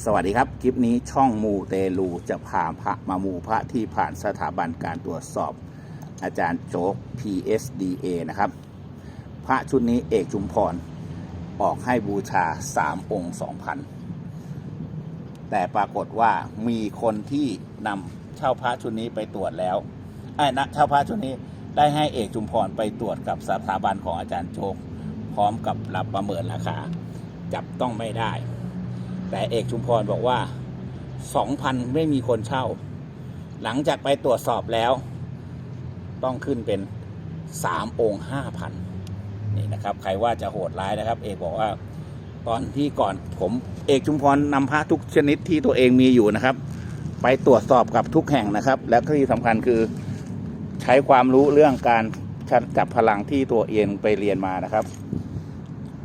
สวัสดีครับ คลิปนี้ช่องมูเตลูจะพาพระมามูพระที่ผ่านสถาบันการตรวจสอบ อาจารย์โจ๊ก PSDA นะครับ พระชุดนี้เอกจุมพร ออกให้บูชา 3 องค์ 2,000 แต่ปรากฏว่ามีคนที่นำเช่าพระชุดนี้ไปตรวจแล้วไอ้นะเช่าพระชุดนี้ได้ให้เอกจุมพรไปตรวจกับสถาบันของอาจารย์โจ๊กพร้อมกับรับประเมินราคาจับต้องไม่ได้ แต่เอกชุมพรบอกว่าสองพันไม่มีคนเช่า หลังจากไปตรวจสอบแล้ว ต้องขึ้นเป็นสามองค์ห้าพันนี่นะครับ ใครว่าจะโหดร้ายนะครับ เอกบอกว่า ตอนที่ก่อนผมเอกชุมพรนำพระทุกชนิดที่ตัวเองมีอยู่นะครับ ไปตรวจสอบกับทุกแห่งนะครับ และที่สำคัญคือใช้ความรู้เรื่องการจับพลังที่ตัวเองไปเรียนมานะครับ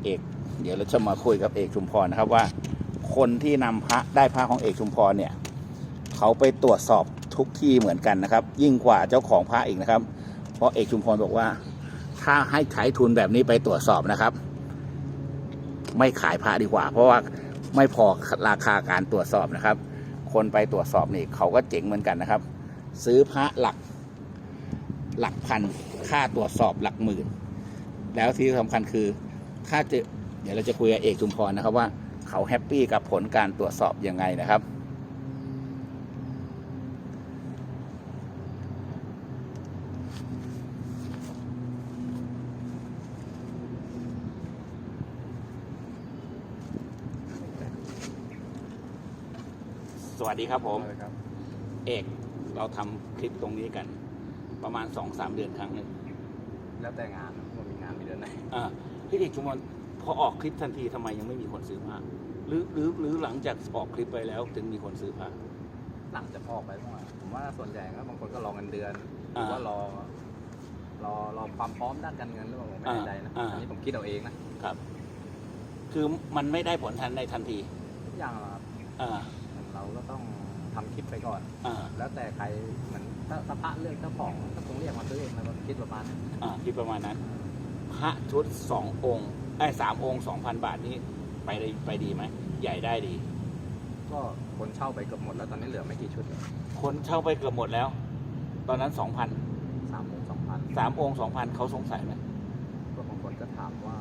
เอก เดี๋ยวเราจะมาคุยกับเอกชุมพรนะครับว่า คนที่นำพระได้พระของเอกชุมพรเนี่ยเขาไปตรวจสอบทุกที่เหมือนกันนะครับ ยิ่งกว่าเจ้าของพระอีกนะครับ เพราะเอกชุมพรบอกว่า ถ้าให้ขายทุนแบบนี้ไปตรวจสอบนะครับ ไม่ขายพระดีกว่า เพราะว่าไม่พอราคาการตรวจสอบนะครับ คนไปตรวจสอบนี่เขาก็เจ๋งเหมือนกันนะครับ ซื้อพระหลักหลักพันค่าตรวจสอบหลักหมื่น แล้วที่สำคัญคือถ้าจะเดี๋ยวเราจะคุยกับเอกชุมพรนะครับว่า เขาแฮปปี้กับผลการตรวจสอบยังไงนะครับ สวัสดีครับผมครับเอกเราทำคลิปตรงนี้กัน ประมาณสองสามเดือนครั้งหนึ่งแล้วแต่งานว่ามีงานมีเดือนไหนอ่าพี่เอกชุมพรพ อออกคลิปทันทีทำไมยังไม่มีคนซื้อผ้าหรือหรือหรือหลังจากออกคลิปไปแล้วถึงมีคนซื้อผ้าหลังจะออกไปเมื่อวานผมว่าส่วนใหญ่ก็บางคนก็รอเงินเดือนหอ่ารือว่ารอรอรอความพร้อมด้านการเงินหรือเปล่าผมไม่แน่ใจนะอ่าอันนี้ผมคิดเอาเองนะครับ คือมันไม่ได้ผลทันในทันทีทุกอย่างเราครับอ่าเราก็ต้องทำคลิปไปก่อนอ่าแล้วแต่ใครเหมือนถ้าถ้าพระเลือกเจ้าของก็คงเรียกมาซื้อเองแล้วก็คิดประมาณนั้นอ่าคิดประมาณนั้น พระชุดสององค์ ไอ้สามองค์สองพันบาทนี้ไปได้ไปดีไหมใหญ่ได้ดี ก็คนเช่าไปเกือบหมดแล้วตอนนี้เหลือไม่กี่ชุดคนเช่าไปเกือบหมดแล้ว ตอนนั้นสองพันสามโมงสองพันสามองค์สองพันเขาสงสัยไหมก็บางคนก็ถามว่า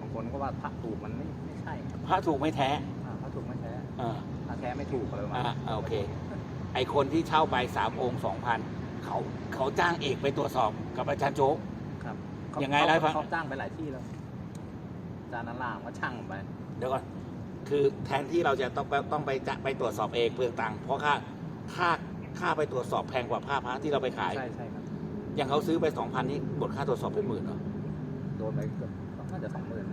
บางคนก็ว่าพระถูกมันไม่ไม่ใช่ครับพระถูกไม่แท้อ่าพระถูกไม่แท้อ่าพระแท้ไม่ถูกอะไรประมาณอ่านั้นอ่าโอเค ไอคนที่เช่าไปสามองค์สองพันเขาเขาจ้างเอกไปตรวจสอบกับอาจารย์โจ๊ก ครับยังไงเล่าให้ฟัง เขาจ้างไปหลายที่แล้วอา จารย์นันล่างก็ช่างไป เดี๋ยวก่อนคือแทนที่เราจะต้องไปต้องไปจะไปตรวจสอบเองเปลืองตังค์เพราะค่าค่าค่าไปตรวจสอบแพงกว่าผ้าพระที่เราไปขาย ใช่ใช่ครับ อย่างเขาซื้อไปสองพันนี่บทค่าตรวจสอบเป็นหมื่นเหรอโดนไปเกือบน่าจะสองหมื่น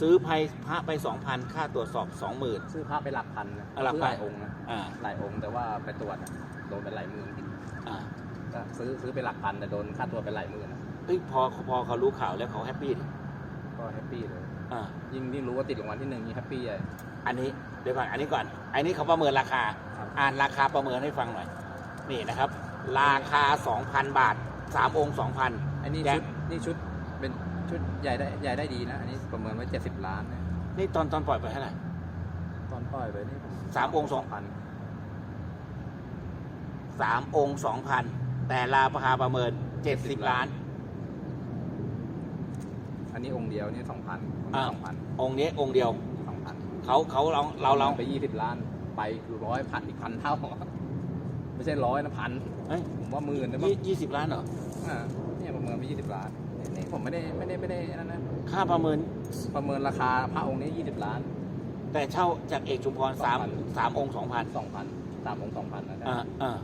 ซื้อไพพระไปสองพันค่าตรวจสอบสองหมื่นซื้อพระไปหลักพันนะอะหลักซื้อพัหนลายองค์นะอ่าหลายองค์แต่ว่าไปตรวจอะโดนไปหลายหมื่นอ่าก็ซื้อซื้อไปหลักพันแต่โดนค่าตัวไปหลายหมื่นอะเอ้ยพอพอเขารู้ข่าวแล้วเขาแฮปปี้ดิ ก็แฮปปี้เลยอ่ายิ่งยิ่งรู้ว่าติดรางวัลที่หนึ่งยิ่งแฮปปี้ใหญ่อันนี้เดี๋ยวก่อนอันนี้ก่อน อันนี้เขาประเมินราคาครับอ่านราคาประเมินให้ฟังหน่อย นี่นะครับ ราคา 2,000 บาท 3 องค์ 2,000 อันนี้แจ็คชุดนี่ชุดเป็นชุดใหญ่ได้ใหญ่ได้ดีนะ อันนี้ประเมินไว้เจ็ดสิบล้านนะนี่ตอนตอนปล่อยไปเท่าไหร่ตอนปล่อยไปนี่ผมสามองค์สองพัน3องค์2,000แต่ราคาประเมิน70ล้านอั นนี้องค์เดียวนี่สองพันอ่า สองพันองค์นี้องค์เดียวสองพันเขาเขาเราเราเราไปยี่สิบล้าน ไปร้อยพันอีกพันเท่า ไม่ใช่ร้อยนะพันเฮ้ยผมว่าหมื่นนะมั้งยี่ยี่สิบล้านเหรออ่าเนี่ยประเมินไปยี่สิบล้านนี่ผมไม่ได้ไม่ได้ไม่ได้นั่นนะค่าประเมินประเมินราคาพระองค์นี้ยี่สิบล้าน แต่เช่าจากเอกชุมพรสามสามองค์สองพันสองพันสามองค์สองพันนะอ่าอ่า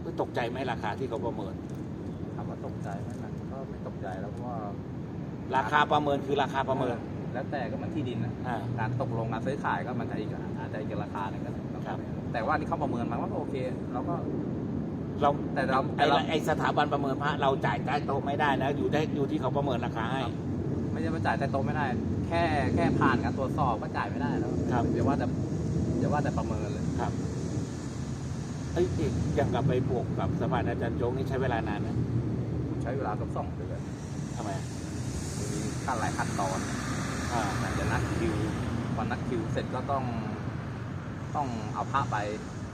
เฮ้ยตกใจไหมราคาที่เขาประเมินถามว่าตกใจไหมมันก็ไม่ตกใจแล้วเพราะว่า ราคาประเมินคือราคาประเมิน แล้วแต่ก็มันที่ดินนะอ่า การตกลงการซื้อขายก็มันจะอีกอาจจะอีกราคาหนึงก็ได้ครับ แต่ว่าที่เขาประเมินมาว่าก็โอเคเราก็ เราแต่เราไอแต่เรา ไอสถาบันประเมินพระเราจ่ายใต้โต๊ะไม่ได้นะ อยู่ได้อยู่ที่เขาประเมินราคาให้ ไม่ใช่ว่าจ่ายแต่โตะไม่ได้ แค่แค่ผ่านการตรวจสอบก็จ่ายไม่ได้แล้วครับ เดี๋ยวว่าแต่เดี๋ยวว่าแต่ประเมินเลย ครับเอ้ยอีกอย่างกับไปบวกกับสภาอาจารย์โจ๊กนี่ใช้เวลานานไหมใช้เวลาสักสองเดือนทำไมมี ขั้นหลายขั้นตอนอ่าอาจจะนัดคิวพอนัดคิวเสร็จก็ต้องต้องเอาพระไป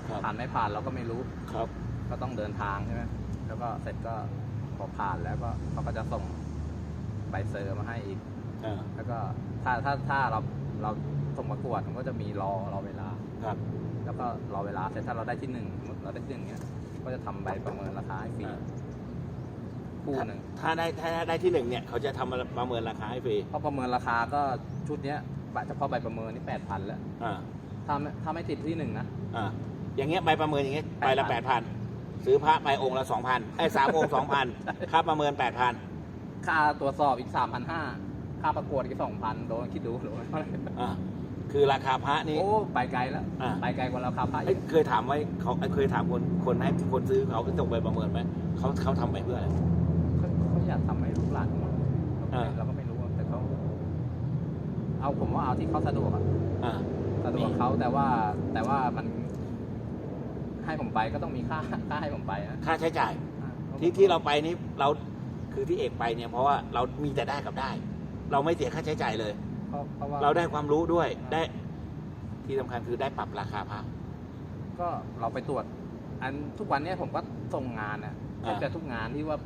ครับผ่านไม่ผ่านเราก็ไม่รู้ครับ ก็ต้องเดินทางใช่ไหมแล้วก็เสร็จก็พอผ่านแล้วก็เขาก็จะส่งใบเซอร์มาให้อีกอ่าแล้วก็ถ้าถ้าถ้าเราเราส่งประกวดมันก็จะมีรอรอเวลาครับ แล้วก็รอเวลาเสร็จถ้าเราได้ที่หนึ่งสมมติเราได้ที่หนึ่งเนี้ยก็จะทำใบประเมินราคาให้ฟรีอ่า คู่หนึ่งถ้าได้ถ้าได้ที่หนึ่งเนี่ยเขาจะทำประเมินราคาให้ฟรีเพราะประเมินราคาก็ชุดเนี้ยเฉพาะใบประเมินนี่แปดพันแล้วอ่าถ้าไม่ถ้าไม่ติดที่หนึ่งนะอ่าอย่างเงี้ยใบประเมินอย่างเงี้ยใบละแปดพันซื้อพระไปองค์ละสองพันไอ้ยสามองค์สองพันค่าประเมินแปดพันค่าตรวจสอบอีกสามพันห้าค่าประกวดอีกสองพันโดนคิดดูโดนเท่าไหร่อ่าคือราคาพระนี่โอ้ไปไกลแล้วอ่าไปไกลกว่าราคาพระอีเอ้ยกเคยถามไว้เขาเคยถามคนคนให้คนซื้อเขาส่งไปประเมินไหมเขาเขาทำไปเพื่ออะไร เขาเขาอยากทำให้ลูกหลานของเราอ่า เราก็ไม่รู้อะแต่เขาเอาผมว่าเอาที่เขาสะดวกอะอ่า สะดวกเขาแต่ว่าแต่ว่ามัน ให้ผมไปก็ต้องมีค่าค่าให้ผมไปนะค่าใช้จ่ายอ่าที่ที่เราไปนี่เราคือที่เอกไปเนี่ยเพราะว่าเรามีแต่ได้กับได้ เราไม่เสียค่าใช้จ่ายเลย เพราะเพราะว่า เราได้ความรู้ด้วยอ่าได้ ที่สำคัญคือได้ปรับราคาพระ ก็เราไปตรวจ อันทุกวันเนี้ยผมก็ส่งงานนะแทบอ่าจะทุกงานที่ว่า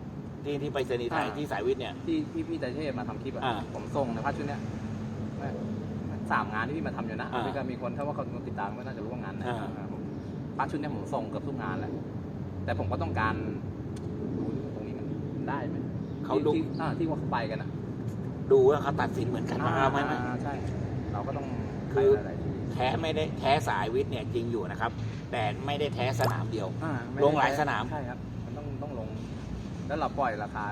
ที่ที่ไปรษณีย์ไทยอ่า ที่สายวิทย์เนี่ย ที่พี่พี่ตาเทพมาทำคลิปอะอ่าผมส่งในพัชชุดเนี้ยไม่สามงานที่พี่มาทำอยู่นะอ่าพี่ก็มีคนถ้าว่าคนติดตามก็น่าจะรู้ว่างานไหนอ่า อ่าผมพัชชุดเนี้ยผมส่งเกือบทุกงานแล้วแต่ผมก็ต้องการดูตรงนี้มันได้ไหมเขาดูที่ที่อ่าที่ว่าเขาไปกันอะดูว่าเขาตัดสินเหมือนกันว่าเราไหมไหม อ่าใช่ เราก็ต้องคือ ไปหลายๆที่แท้ไม่ได้แท้สายวิทย์เนี่ยจริงอยู่นะครับ แต่ไม่ได้แท้สนามเดียว อ่าไม่ลงหลายได้สนาม ใช่ครับ มันต้องต้องลง แล้วเราปล่อยราคา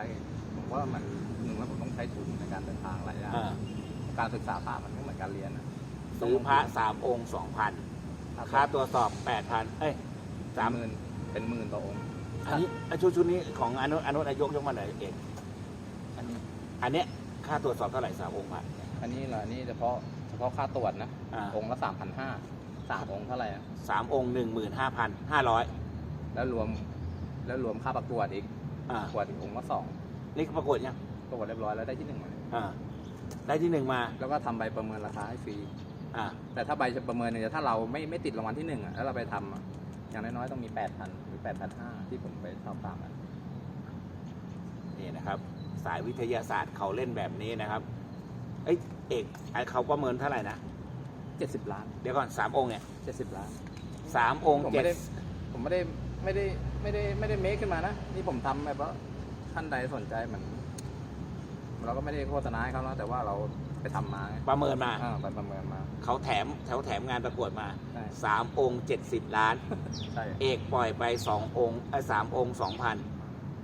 ผมว่ามันหนึ่งแล้วผมต้องใช้ทุนในการเดินทางหลายอย่างอ่าการศึกษาพระมันไม่เหมือนการเรียนนะซื้อพระสามองค์สองพันค่าตรวจสอบแปดพันเอ้ยสามหมื่นเป็นหมื่นต่อองค์ อันนี้อันชุดชุดนี้ของอนุอนุนายกยกมาไหนอยเองอันนี้อันเนี้ยค่าตรวจสอบเท่าไหร่สามองค์พระอันนี้เหรออันนี้เฉพาะเฉพาะค่าตรวจนะ อ่าองค์ละสามพันห้าสามองค์เท่าไหร่อะสามองค์หนึ่งหมื่นห้าพันห้าร้อยแล้วรวมแล้วรวมค่าประกวดอีก อ่า ประกวดอีกองค์ละสองนี่ประกวดยังประกวดเรียบร้อยแล้วได้ที่หนึ่งมาอ่า ได้ที่หนึ่งมา แล้วก็ทำใบประเมินราคาให้ฟรี อ่า แต่ถ้าใบประเมินเนี่ยถ้าเราไม่ไม่ติดรางวัลที่หนึ่งอะแล้วเราไปทำอะอย่างน้อยๆต้องมีแปดพันหรือแปดพันห้าที่ผมไปชอบตามอะนี่นะครับ สายวิทยาศาสตร์เขาเล่นแบบนี้นะครับ เอ้ยเอกไอเขาประเมินเท่าไหร่นะ เจ็ดสิบล้านเดี๋ยวก่อนสามองค์เนี่ยเจ็ดสิบล้านสามองค์ผมเจ็ไม่ดได้ผมไม่ได้ ไม่ได้ไม่ได้ไม่ได้เมคขึ้นมานะ นี่ผมทำแบบว่าท่านใดสนใจเหมือนเราก็ไม่ได้โฆษณาให้เขานะแต่ว่าเราไปทำมาไงประเมินมา อ่าไปประเมินมา เขาแถมแถวแถมงานประกวดมาใช่ สามองค์เจ็ดสิบล้าน ใช่ เอกปล่อยไปสององค์ไอ้สามองค์สองพัน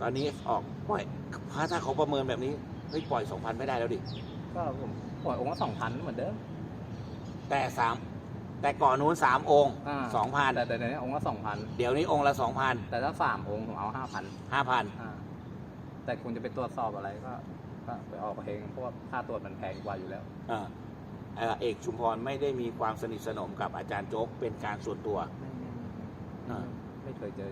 ตอนนี้ออกปล่อยพระถ้าเขาประเมินแบบนี้เฮ้ยปล่อยสองพันไม่ได้แล้วดิ ก็ผมปล่อยองค์ละสองพันเหมือนเดิมแต่สาม แต่ก่อนนู้นสามองค์าสองพันแต่แต่เดี๋ยวนี้องค์ละสองพันเดี๋ยวนี้องค์ละสองพันแต่ถ้าสามองค์ผมเอาห้าพันห้าพันอ่าแต่คุณจะไปตรวจสอบอะไรก็ก็ไปออกเองเพราะว่าค่าตรวจมันแพงกว่าอยู่แล้วอ่าเอ่อเอกชุมพรไม่ได้มีความสนิทสนมกับอาจารย์โจ๊กเป็นการส่วนตัว อ่า ไม่เคยเจอ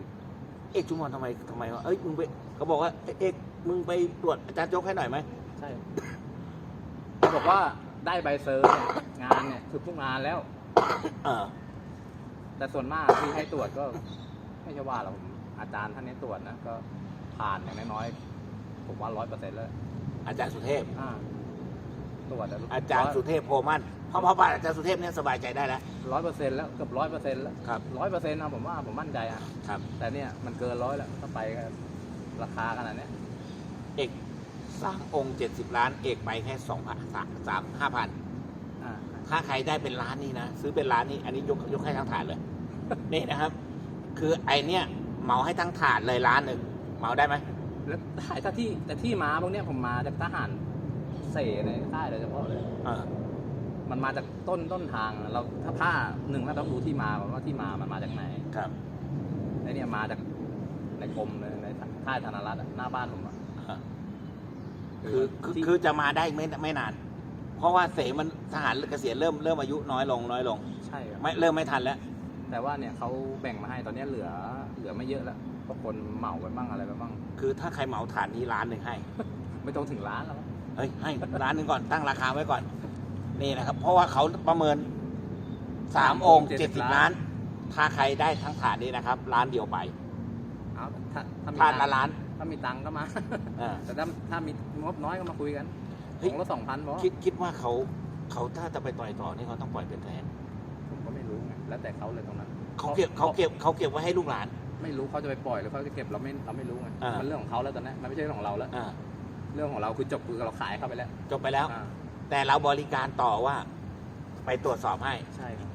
เอกชุมพรทำไมทำไมวะเอ้ยมึงไปเขาบอกว่าเอ้ยเอกมึงไปตรวจอาจารย์โจ๊กให้หน่อยไหมใช่เขาบอกว่าได้ใบเซอร์เนี่ยงานเนี่ยคือทุกงานแล้ว เออ แต่ส่วนมากที่ให้ตรวจก็ ไม่ใช่ว่าหรอกผมอาจารย์ท่านนี้ตรวจนะก็ผ่านอย่างน้อยๆผมว่าร้อยเปอร์เซ็นต์แล้วอาจารย์สุเทพ อ่าตรวจแล้วอาจารย์สุเทพโพมั่นเพราะเพราะว่าอาจารย์สุเทพเนี่ยสบายใจได้แล้ว ร้อยเปอร์เซ็นต์แล้วเกือบร้อยเปอร์เซ็นต์แล้วครับ ร้อยเปอร์เซ็นต์นะผมว่าผมมั่นใจอะ ครับ แต่เนี่ยมันเกินร้อยแล้วถ้าไปก็ราคาขนาดเนี้ยเอกสร้างองค์เจ็ดสิบล้าน เอกไปแค่สองพันสามสามห้าพัน อ่า ถ้าใครได้เป็นล้านนี่นะซื้อเป็นล้านนี่อันนี้ยกยกให้ทั้งถาดเลย นี่นะครับ คือไอเนี้ยเหมาให้ทั้งถาดเลยล้านหนึ่งเหมาได้ไหมแล้วถ่ายถ้าที่แต่ที่มาพวกเนี้ยผมมาจากทหารเสในใต้โดยเฉพาะเลย เออมันมาจากต้นต้นทางเราถ้าผ้าหนึ่งเราต้องรู้ที่มาก่อนว่าที่มามันมาจากไหนครับไอเนี่ยมาจากในกรมเลยในค่ายธนรัตน์อะหน้าบ้านผมอะคือคือที่คือจะมาได้ไม่ไม่นาน เพราะว่าเสมันทหารเกษียณเริ่มเริ่มอายุน้อยลงน้อยลง ใช่ครับไม่เริ่มไม่ทันแล้ว แต่ว่าเนี่ยเขาแบ่งมาให้ตอนเนี้ยเหลือเหลือไม่เยอะแล้วเพราะคนเหมาไปบ้างอะไรไปบ้าง คือถ้าใครเหมาฐานนี้ล้านหนึ่งให้ ไม่ต้องถึงล้านแล้วมั้งเฮ้ยให้ร้านหนึ่งก่อนตั้งราคาไว้ก่อน นี่นะครับ เพราะว่าเขาประเมินสามองค์เจ็ดสิบล้าน ถ้าใครได้ทั้งฐานนี้นะครับล้านเดียวไปเอาถ้าถ้ามีฐานตัละงค์ล้านถ้ามีตังค์ก็มา เออแต่ถ้าถ้ามีงบน้อยก็มาคุยกัน เฮ้ยองค์ละสองพันพอคิดคิดว่าเขาเขาถ้าจะไปต่อยต่อนี่เขาต้องปล่อยเป็นแสนผมก็ไม่รู้ไงแล้วแต่เขาเลยตรงนั้น เขาเก็บเขาเก็บเขาเก็บไว้ให้ลูกหลาน ไม่รู้เขาจะไปปล่อยหรือเขาจะเก็บเราไม่เราไม่รู้ไงอ่ามั มันเรื่องของเขาแล้วตอนนี้มันไม่ใช่เรื่องของเราแล้ว อ่าเรื่องของเราคือจบคือเราขายเข้าไปแล้วจบไปแล้ว อ่าแต่เราบริการต่อว่า ไปตรวจสอบให้ ใช่ครับ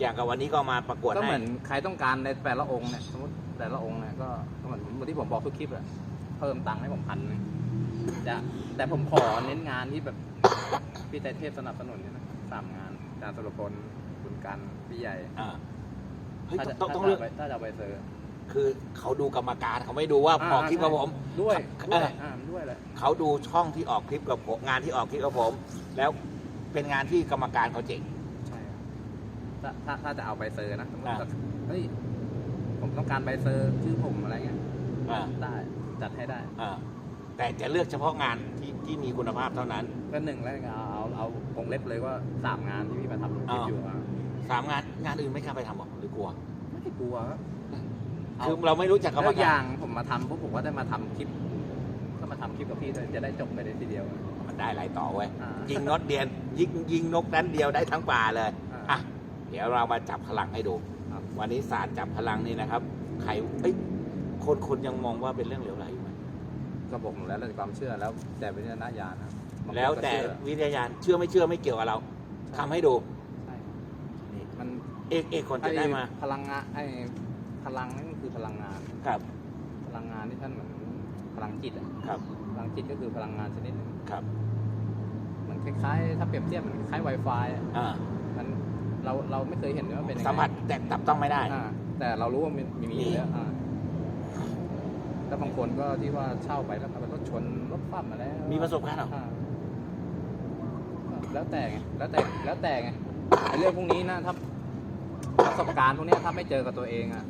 อย่างกับวันนี้ก็มาประกวดก็ให้เหมือนใครต้องการในแต่ละองค์เนี่ยสมมติแต่ละองค์เนี่ยก็ก็เหมือนเหมือนที่ผมบอกทุกคลิปอะเพิ่มตังค์ให้ผมพันหนึง จะแต่ผมขอเน้นงานที่แบบพี่ใจเทพสนับสนุนเนี่ยนะสามงานอาจารย์สุรพลคุณกันพี่ใหญ่อ่าเฮ้ยถ้าจะต้องต้องถ้าเลือกจะไปถ้าจะเอาไปเซอร์คือเขาดูกรรมการเขาไม่ดูว่าออกคลิปกับผม ด้วยเอด้วยอ อ่าด้วยเลยเขาดูช่องที่ออกคลิปกับผมงานที่ออกคลิปกับผม แล้วเป็นงานที่กรรมการเขาเจ๋ง ใช่ครับถ้าถ้าถ้าจะเอาใบเซอร์นะสมมติอ่าว่าเฮ้ยผมต้องการใบเซอร์ชื่อผมอะไรเงี้ยอ่าได้จัดให้ได้ อ่า แต่จะเลือกเฉพาะงานที่ที่มีคุณภาพเท่านั้นก็หนึ่งแล้วเอาเอาเอาวงเล็บเลยว่าสามงานที่พี่มาทำคลิปอ่าอยู่อะสามงานงานอื่นไม่กล้าไปทำหรอหรือกลัวไม่ได้กลัวครับ เอา คือเราไม่รู้จักกรรมแล้วอกาย่ารงผมมาทำพวกผมก็ได้มาทำคลิป ก็มาทำคลิปกับพี่ด้วยจะได้จบไปในทีเดียวมันได้หลายต่อเว้ย อ่ายิงนกเดียนยิงยิงนกนั้นเดียวได้ทั้งป่าเลย อ่าอะเดี๋ยวเรามาจับพลังให้ดู ครับ วันนี้ศาสตร์จับพลังนี่นะครับ ใครเอ้ยคนคนยังมองว่าเป็นเรื่องเหลวไหลอยู่ไหม ก็บอกหมดแล้วแต่ความเชื่อแล้วแต่วิจารณญาณนะบางคนก็แล้วแต่เชื่อวิทยาเชื่อไม่เชื่อไม่เกี่ยวกับเราทำให้ดูใช่นี่มันเอกเอกคนจะได้มาอ้พลังงานไอ้พลังนั่นก็คือพลังงาน ครับ พลังงานที่ท่านเหมือนพลังจิตอะครับ พลังจิตก็คือพลังงานชนิดหนึงครับเหมือนคล้ายๆ ถ้าเปรียบเทียบเหมือนคล้าย Wi-Fi อะอ่ามันเราเราไม่เคยเห็นเลยว่าเป็นยังไงสัมผัสแต่จับต้องไม่ได้ อ่าแต่เรารู้ว่ามีมีมีอยู่แล้วอ่าแล้ว บางคนก็ที่ว่าเช่าไปแล้วขับรถชนรถคว่ำมาแล้วมีประสบการณ์เหรอ อ่าแล้วแต่ไงแล้วแต่แล้วแต่ไงไอ้เรื่องพวกนี้นะถ้าประสบการณ์พวกเนี้ยถ้าไม่เจอกับตัวเองอะ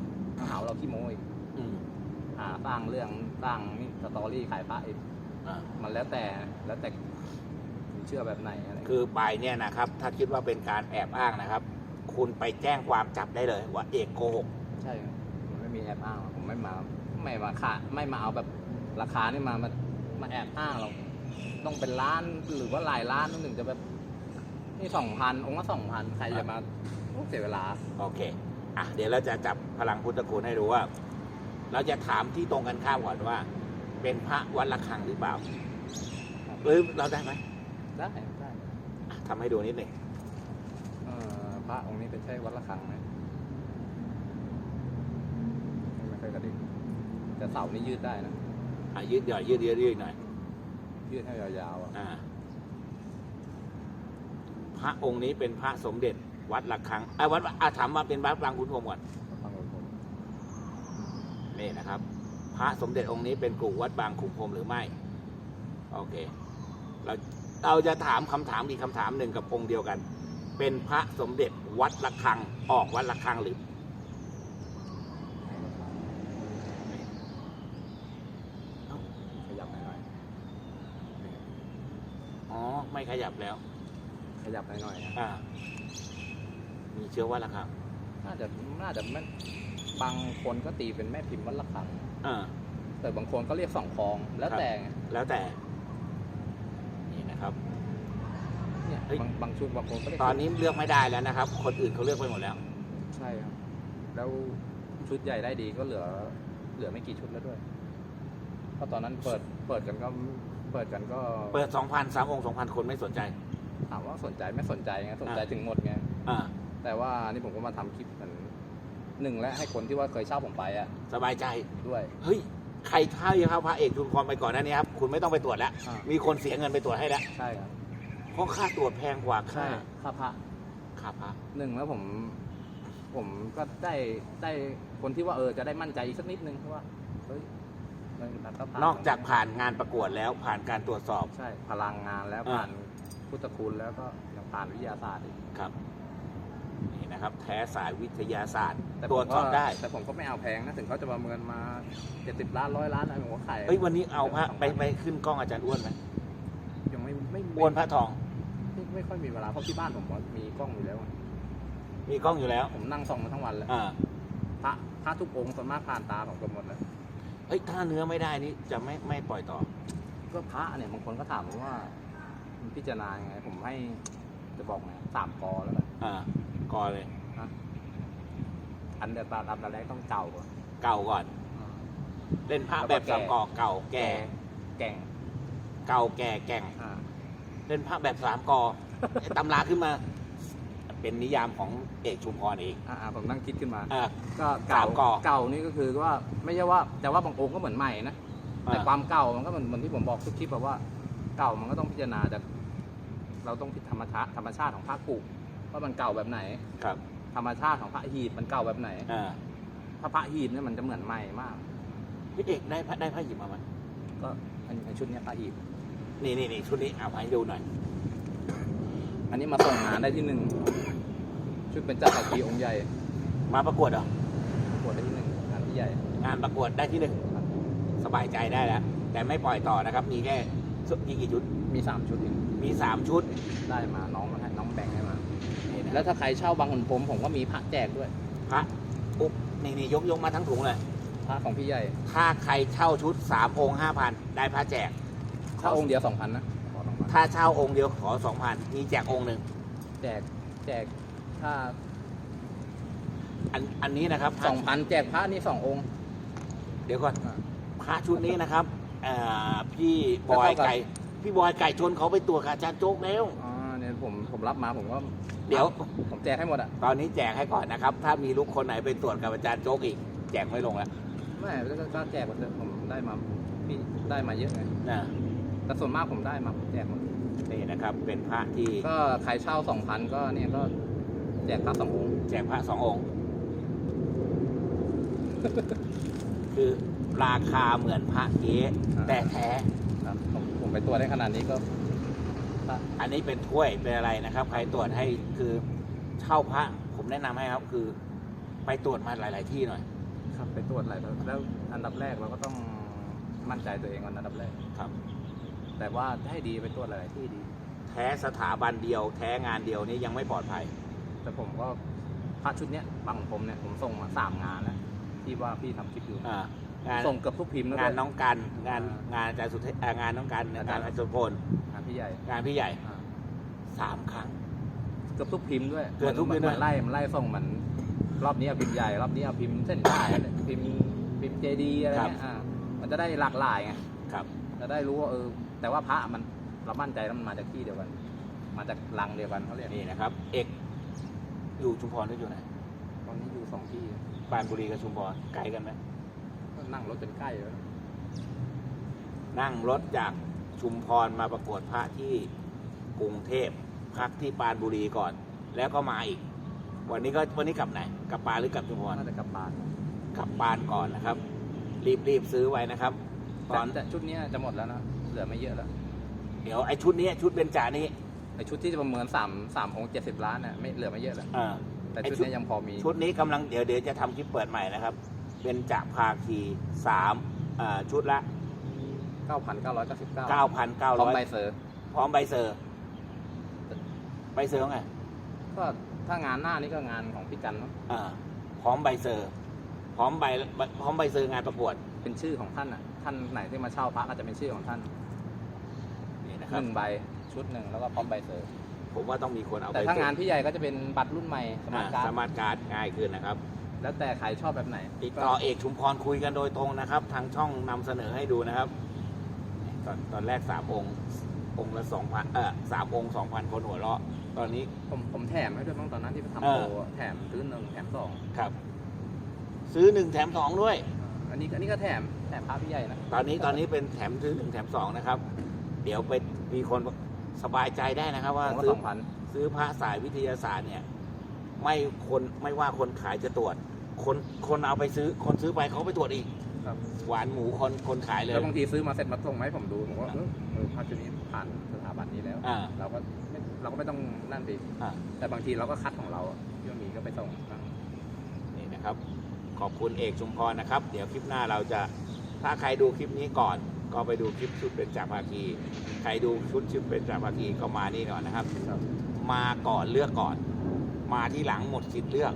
หาว่าเราขี้โม้อีกอืมหาสร้างเรื่องสร้างนี่สตอรี่ขายพระอีกอ่ามันแล้วแต่แล้วแต่เชื่อแบบไหนอะไรคือไปเนี่ยนะครับ ถ้าคิดว่าเป็นการแอบอ้างนะครับ คุณไปแจ้งความจับได้เลยว่าเอกโกหก ใช่ครับมันไม่มีแอบอ้างหรอกผมไม่มา ไม่มาค่าไม่มาเอาแบบราคานี่มามามาแอบอ้างเรา ต้องเป็นล้านหรือว่าหลายล้านถึงจะแบบนี่สองพันองค์ละสองพันใครจะมาโอ้เสียเวลา โอเค อะ เดี๋ยวเราจะจับพลังพุทธคุณให้ดูว่า เราจะถามที่ตรงกันข้ามก่อนว่า เป็นพระวัดระฆังหรือเปล่าหรือเราได้ไหมได้ได้อะทำให้ดูนิดหนึ่งเอ่อพระองค์นี้เป็นใช่วัดระฆังไหมไม่ค่อยกระดิก แต่เสานี่ยืดได้นะอะยืดหน่อยยืดยืดยืดหน่อยยืดให้ยาวๆอะอ่าพระองค์นี้เป็นพระสมเด็จวัดระฆังอะวัดอะถามว่าเป็นวัดบางขุนพรหมก่อนฟังผมนี่นะครับ พระสมเด็จองค์นี้เป็นกลุ่วัดบางขุนพรหมหรือไม่โอเค เราเราจะถามคำถามอีกคำถามหนึ่งกับองค์เดียวกัน เป็นพระสมเด็จวัดระฆังออกวัดระฆังหรือ ขยับหน่อย อ๋อ ไม่ขยับแล้วๆขยับหน่อยๆนะอ่า มีเชื้อวัดระฆังน่าจะน่าจะไม่บางคนก็ตีเป็นแม่พิมพ์วัดระฆังอ่า แต่บางคนก็เรียกสองคลอง แล้วแต่ไงแล้วแต่ นี่นะครับ เนี่ยเฮ้ย บางบางชุดบางคนก็เรียกตอนนี้เลือกไม่ได้แล้วนะครับ คนอื่นเขาเลือกไปหมดแล้ว ใช่ครับแล้วชุดใหญ่ได้ดีก็เหลือ เหลือไม่กี่ชุดแล้วด้วยเพราะตอนนั้นเปิดเปิดกันก็ เปิดกันก็เปิดสองพันสามองค์สองพันคนไม่สนใจ ถามว่าสนใจไม่สนใจไงสนใจอ่าถึงหมดไงอ่า แต่ว่านี่ผมก็มาทำคลิปเหมือนหนึ่งและให้คนที่ว่าเคยเช่าผมไปอะ สบายใจ ด้วยเฮ้ย ใครเท่าเข้าพระเอกทุนความไปก่อนหน้านี้ครับ คุณไม่ต้องไปตรวจแล้ว อ่ามีคนเสียเงินไปตรวจให้แล้ว ใช่ครับเพราะค่าตรวจแพงกว่าค่าใช่ค่าพระ ค่าพระหนึ่งแล้วผมผมก็ได้ได้คนที่ว่าเออจะได้มั่นใจอีกสักนิดนึงเพราะว่าเฮ้ย มันก็ผ่นอกจากผ่านงานประกวดแล้วผ่านการตรวจสอบ ใช่พลังงานแล้วอ่า ผ่านพุทธคุณแล้วก็ยังผ่านวิทยาศาสตร์อีกครับนี่นะครับ แท้สายวิทยาศาสตร์แต่ตผรวมจสก็อบได้แต่ผมก็ไม่เอาแพงนะถึงเขาจะประเมินมาเจ็ดสิบล้านร้อยล้านอะไรผมก็ขายเฮ้ยวันนี้เอาพระไปไปขึ้นกล้องอาจารย์อ้วนไหมยังไม่ไม่อ้วนพระทอง ไม่ไม่ค่อยมีเวลาเพราะที่บ้านผมมีกล้องอยู่แล้วไงมีกล้องอยู่แล้วผมนั่งส่องมาทั้งวันเลยอ่าพระพระทุกองค์ส่วนมากผ่านตาผมเกันหมดแล้ว เฮ้ยถ้าเนื้อไม่ได้นี่จะไม่ไม่ปล่อยต่อ ก็พระเนี่ยบางคนก็ถามผมว่ามันพิจารณายังไง ผมให้จะบอกไงสามกอแล้วกันอ่ากอเลยอันเดียวตาดำตาแรกต้องเก่าก่อนเก่าก่อน เล่นพระแบบสามกอเก่าแก่ แก่ง เก่าแก่แก่งอ่าเล่นพระแบบสามกอตำราขึ้นมา เป็นนิยามของเอกชุมพรเองอ่าผมนั่งคิดขึ้นมา อ่า ก็สามกอเก่านี่ก็คือว่าไม่ใช่ว่า แต่ว่าบางองค์ก็เหมือนใหม่นะแต่ความเก่ามันก็เหมือนเหมือนที่ผมบอกทุกคลิปแบบว่าเก่ามันก็ต้องพิจารณาจากเราต้องพิจารณาธรรมชาติธรรมชาติของพระกุว่ามันเก่าแบบไหน ครับธรรมชาติของพระหีบมันเก่าแบบไหน อ่าถ้าพระหีบเนี่ยมันจะเหมือนใหม่มาก พี่เอกได้พระได้พระหยิบมาไหมก็อันนี้ชุดเนี้ยพระหีบนี่นี่นี่ชุดนี้เอาให้ดูหน่อย อันนี้มาส่งงานได้ที่หนึ่งชุดเป็นเจ้าสักขีองค์ใหญ่มาประกวดเหรอปวดได้ที่หนึ่งงานที่ใหญ่งานประกวดได้ที่หนึ่งสบายใจได้แล้ว แต่ไม่ปล่อยต่อนะครับ มีแค่สุมีกี่ชุดมีสามชุดเองมีสามชุดได้มาน้องมาให้น้องแบ่งให้มานี่นะแล้วถ้าใครเช่าบางขุนพรหมผมก็มีพระแจกด้วยพระปุ๊บนี่นี่ยกยกมาทั้งถุงเลย พระของพี่ใหญ่ ถ้าใครเช่าชุดสามองค์ห้าพันได้พระแจก ถ้าองค์เดียวสองพันนะขอสองพัน ถ้าเช่าองค์เดียวขอสองพันมีแจกองค์หนึ่งแจกแจกถ้าอันอันนี้นะครับสองพันแจกพระนี่สององค์ เดี๋ยวก่อนอ่าพระชุดนี้นะครับเอ่อพี่บอยเท่ากันไก่ พี่บอยไก่ชนเขาไปตรวจกับอาจารย์โจ๊กแล้ว อ๋อเนี่ยผมผมรับมาผมก็เดี๋ยว ผมแจกให้หมดอะตอนนี้แจกให้ก่อนนะครับ ถ้ามีลูกคนไหนไปตรวจกับอาจารย์โจ๊กอีก แจกไม่ลงแล้วไม่ก็ก็แจกหมดเลยผมได้มาพี่ได้มาเยอะไงนะ แต่ส่วนมากผมได้มาผมแจกหมดนี่นะครับ เป็นพระที่ก็ใครเช่าสองพันก็เนี่ยก็แจกพระสององค์แจกพระสององค์ คือราคาเหมือนพระเก๊แต่แท้ครับผมผมไปตัวจได้ขนาดนี้ก็ถ้าอันนี้เป็นถ้วยเป็นอะไรนะครับ ใครตรวจให้คือเช่าพระ ผมแนะนำให้ครับคือ ไปตรวจมาหลาย ๆ ที่หน่อยครับไปตรวจอะไรแล้วแล้วอันดับแรกเราก็ต้องมั่นใจตัวเองก่อนอันดับแรก ครับ แต่ว่าให้ดีไปตรวจหลายๆที่ดี แท้สถาบันเดียว แท้งานเดียวนี่ยังไม่ปลอดภัย แต่ผมก็พระชุดเนี้ยบางผมเนี่ยผมส่งมาสามงานแล้วที่ว่าพี่ทำคลิปอยู่อ่างานส่งเกือบทุกพิมพ์แล้วงานด้วยน้องกันงานอ่างงานอาจารย์สุเทพอ่างานน้องกันอาจารงาย์นอาจารย์พลงานพี่ใหญ่งานพี่ใหญ่อ่าสามครั้ง เกือบทุกพิมพ์ด้วยเกือบทุกพิมพ์ด้วยนไล่มันไล่ส่งเหมือนรอบนี้เอาพิมพ์ใหญ่รอบนี้เอาพิมพ์เส้นได้พิมพ์พิมพ์เจดีอะไรเงี้ยอ่ามันจะได้หลากหลายไงครับ จะได้รู้ว่าเออ แต่ว่าพระมันเรามั่นใจแล้วมันมาจากที่เดียวกัน มาจากรังเดียวกันเขาเรียกนี่นะครับ เอกอยู่ชุมพรหรืออยู่ไหนตอนนี้อยู่สองที่ปรานบุรีกับชุมพรไกลกันไหมก็นั่งรถจนใกล้แล้วนั่งรถจากชุมพรมาประกวดพระที่กรุงเทพพักที่ปรานบุรีก่อน แล้วก็มาอีก วันนี้ก็วันนี้กลับไหนกลับปรานหรือกลับชุมพรน่าจะกลับบ้านกลับปรานก่อนนะครับ รีบรีบซื้อไว้นะครับ ตอนแต่ชุดเนี้ยจะหมดแล้วนะ เหลือไม่เยอะแล้วเดี๋ยวไอ้ชุดนี้ชุดเบญจานี้ไอชุดที่จะประเมินสามสามองค์เจ็ดสิบล้านน่ะไม่เหลือไม่เยอะแล้วอ่า แต่ไอ้ชุดชุด เนี้ยยังพอมี ชุดนี้กำลังเดี๋ยวเดี๋ยวจะทำคลิปเปิดใหม่นะครับ เป็นจากภาคีสามอ่าชุดละเก้าพันเก้าร้อยเก้าสิบเก้าเก้าพันเก้าพร้อร้มอยใบเซอร์พร้อมใบเซอร์ ใบเซอร์ว่าไงก็ถ้างานหน้านี่ก็งานของพี่กันเนอะอ่าพร้อมใบเซอร์ พร้อมใบพร้อมใบเซอร์งานประกวด เป็นชื่อของท่านอะ ท่านไหนที่มาเช่าพระก็จะเป็นชื่อของท่านนี่นะคหรับนึ่งใบชุดหนึ่งแล้วก็พร้อมใบเซอร์ผมว่าต้องมีคนเอาแต่ใบถ้าเซอร์งานพี่ใหญ่ก็จะเป็นบัตรรุ่นใหม่สมาอ่าร์ทการ์สดมาร์ทการ์ดง่ายขึ้นนะครับ แล้วแต่ใครชอบแบบไหนติดต่อเอกชุมพรคุยกันโดยตรงนะครับ ทางช่องนำเสนอให้ดูนะครับ ตอนตอนแรกสามองค์องค์ละสองพันเออสามองค์สองพันคนหัวเราะ ตอนนี้ ผมผมแถมให้ด้วยบ้างตอนนั้นที่ไปทำเอโปอรแถมซื้อหนึ่งแถมสองครับ ซื้อหนึ่งแถมสองด้วย อันนี้อันนี้ก็แถมแถมพระพี่ใหญ่นะตอนนี้ตอนนี้เป็นแถมซื้อหนึ่งแถมสองนะครับ เดี๋ยวไปมีคนสบายใจได้นะครับ ว่าผมก็ซื้สอองพันซื้อพระสายวิทยาศาสตร์เนี่ย ไม่คนไม่ว่าคนขายจะตรวจ คนคนเอาไปซื้อคนซื้อไปเขาไปตรวจอีกครับหวานหมูคนคนขายเลยแล้วบางทีซื้อมาเสร็จมาส่งมาให้ผมดูผมว่าเออเออพระชุดนี้ผ่านสถาบันนี้แล้วอ่าเราก็ไม่เราก็ไม่ต้องนั่นสิอ่าแต่บางทีเราก็คัดของเราอะที่ว่ามีก็ไปส่งบ้างนี่นะครับ ขอบคุณเอกชุมพรนะครับ เดี๋ยวคลิปหน้าเราจะถ้าใครดูคลิปนี้ก่อน ก็ไปดูคลิปชุดเป็นจากภาคีใครดูชุดชุดเป็นจากภาคีก็มานี่ก่อนนะครับครับ มาก่อนเลือกก่อน มาที่หลังหมดสิทธิ์เลือก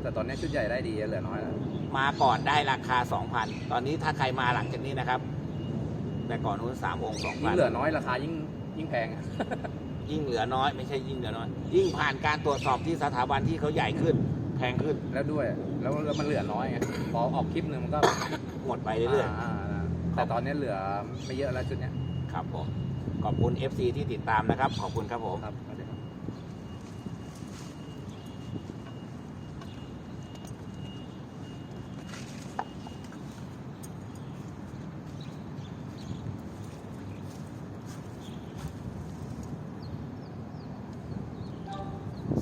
แต่ตอนนี้ชุดใหญ่ได้ดีเหลือน้อยแล้วมาก่อนได้ราคา 2,000 ตอนนี้ถ้าใครมาหลังจากนี้นะครับ แต่ก่อนนู้นสามองค์สองยิ่พังนเหลือน้อยราคายิ่งยิ่งแพงยิ่งเหลือน้อยไม่ใช่ยิ่งเหลือน้อย ยิ่งผ่านการตรวจสอบที่สถาบันที่เขาใหญ่ขึ้น แพงขึ้นแล้วด้วย แล้วแล้วมันเหลือน้อยไงพอออกคลิปหนึ่งมันก็หมดไปเรื่อยาๆแต่ตอนนี้เหลือไม่เยอะแล้วชุดเนี้ยๆครับผมขอบคุณ FC ที่ติดตามนะครับ ขอบคุณครับผม ครับสวัสดีครับ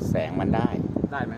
แสงมันได้ ได้ไหม